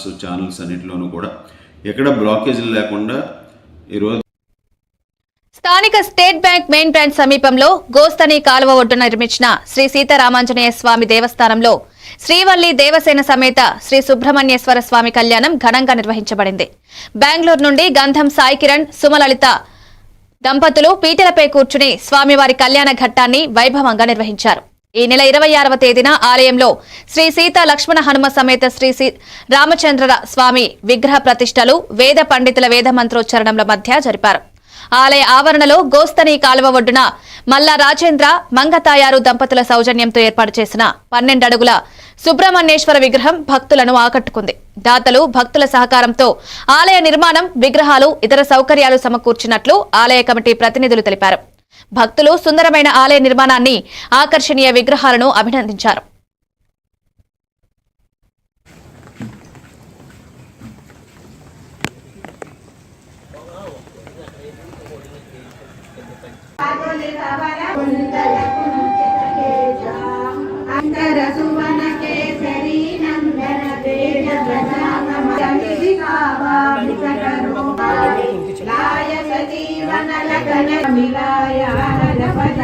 Channels channels అన్నింటిలోనూ కూడా ఎక్కడ బ్లాకేజీలు లేకుండా ఈరోజు స్థానిక స్టేట్ బ్యాంక్ మెయిన్ బ్రాంచ్ సమీపంలో గోస్తని కాలువ ఒడ్డున నిర్మించిన శ్రీ సీతారామాంజనేయ స్వామి దేవస్థానంలో శ్రీవల్లి దేవసేన సమేత శ్రీ సుబ్రహ్మణ్యేశ్వర స్వామి కళ్యాణం ఘనంగా నిర్వహించబడింది. బెంగళూరు నుండి గంధం సాయి కిరణ్ సుమలలిత దంపతులు పీటలపై కూర్చుని స్వామివారి కళ్యాణ ఘట్టాన్ని వైభవంగా నిర్వహించారు. ఈ నెల ఇరవై ఆరవ తేదీన ఆలయంలో శ్రీ సీత లక్ష్మణ హనుమ సమేత శ్రీ రామచంద్ర స్వామి విగ్రహ ప్రతిష్టలు వేద పండితుల వేద మంత్రోచ్చరణల మధ్య జరిపారు. ఆలయ ఆవరణలో గోస్తని కాలువ ఒడ్డున మల్లా రాజేంద్ర మంగతాయారు దంపతుల సౌజన్యంతో ఏర్పాటు చేసిన పన్నెండు అడుగుల సుబ్రహ్మణ్యేశ్వర విగ్రహం భక్తులను ఆకట్టుకుంది. దాతలు భక్తుల సహకారంతో ఆలయ నిర్మాణం విగ్రహాలు ఇతర సౌకర్యాలు సమకూర్చినట్లు ఆలయ కమిటీ ప్రతినిధులు తెలిపారు. భక్తులు సుందరమైన ఆలయ నిర్మాణాన్ని ఆకర్షణీయ విగ్రహాలను అభినందించారు. అంతరసువన కేసరి నందన తేజ ప్రతాపమ సమిధి లాయ సజీవన లగన మిలాయ రజపద